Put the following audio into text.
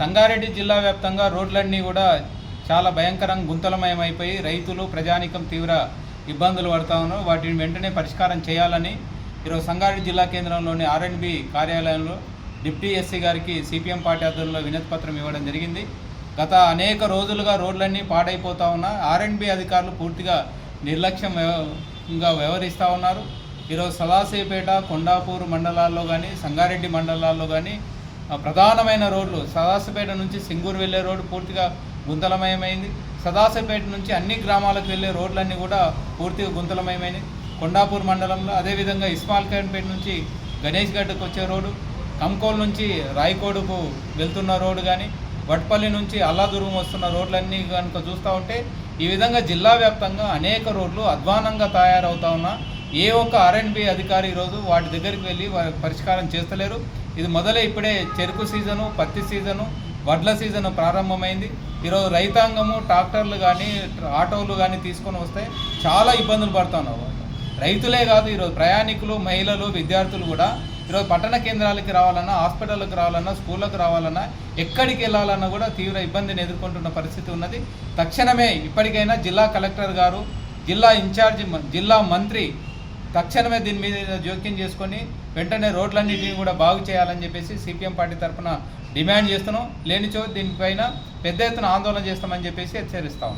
సంగారెడ్డి జిల్లా వ్యాప్తంగా రోడ్లన్నీ కూడా చాలా భయంకరంగా గుంతలమయమైపోయి రైతులు ప్రజానికం తీవ్ర ఇబ్బందులు పడతా ఉన్నారు. వాటిని వెంటనే పరిష్కారం చేయాలని ఈరోజు సంగారెడ్డి జిల్లా కేంద్రంలోని ఆర్ఎండ్బి కార్యాలయంలో డిప్టీ ఎస్సీ గారికి సిపిఎం పార్టీ ఆధ్వర్యంలో వినతి పత్రం ఇవ్వడం జరిగింది. గత అనేక రోజులుగా రోడ్లన్నీ పాడైపోతా ఉన్నా ఆర్ఎండ్బి అధికారులు పూర్తిగా నిర్లక్ష్యంగా వ్యవహరిస్తూ ఉన్నారు. ఈరోజు సదాశివపేట కొండాపూర్ మండలాల్లో కానీ సంగారెడ్డి మండలాల్లో కానీ ప్రధానమైన రోడ్లు సదాసిపేట నుంచి సింగూరు వెళ్ళే రోడ్డు పూర్తిగా గుంతలమయమైంది. సదాసిపేట నుంచి అన్ని గ్రామాలకు వెళ్ళే రోడ్లన్నీ కూడా పూర్తిగా గుంతలమయమైనవి కొండాపూర్ మండలంలో అదేవిధంగా ఇస్మాల్ఖాన్పేట నుంచి గణేష్ గడ్డకు వచ్చే రోడ్డు కంకోల్ నుంచి రాయకోడుకు వెళ్తున్న రోడ్డు కానీ వట్పల్లి నుంచి అల్లాదుర్గం వస్తున్న రోడ్లన్నీ కనుక చూస్తూ ఉంటే ఈ విధంగా జిల్లా వ్యాప్తంగా అనేక రోడ్లు అధ్వానంగా తయారవుతా ఉన్నా ఏ ఒక్క ఆర్ఎండ్బి అధికారి ఈరోజు వాటి దగ్గరికి వెళ్ళి వారి పరిష్కారం చేస్తలేరు. ఇది మొదలే ఇప్పుడే చెరుకు సీజను పత్తి సీజను వడ్ల సీజన్ ప్రారంభమైంది. ఈరోజు రైతాంగము ట్రాక్టర్లు కానీ ఆటోలు కానీ తీసుకొని వస్తే చాలా ఇబ్బందులు పడుతున్నారు రైతులే కాదు ఈరోజు ప్రయాణికులు మహిళలు విద్యార్థులు కూడా ఈరోజు పట్టణ కేంద్రాలకి రావాలన్నా హాస్పిటల్కి రావాలన్నా స్కూళ్ళకి రావాలన్నా ఎక్కడికి వెళ్ళాలన్నా కూడా తీవ్ర ఇబ్బందిని ఎదుర్కొంటున్న పరిస్థితి ఉన్నది. తక్షణమే ఇప్పటికైనా జిల్లా కలెక్టర్ గారు జిల్లా ఇన్ఛార్జి జిల్లా మంత్రి తక్షణమే దీని మీద జోక్యం చేసుకొని వెంటనే రోడ్లన్నింటినీ కూడా బాగు చేయాలని చెప్పేసి సిపిఎం పార్టీ తరఫున డిమాండ్ చేస్తున్నాం. లేనిచో దీనిపైన పెద్ద ఎత్తున ఆందోళన చేస్తామని చెప్పేసి హెచ్చరిస్తాం.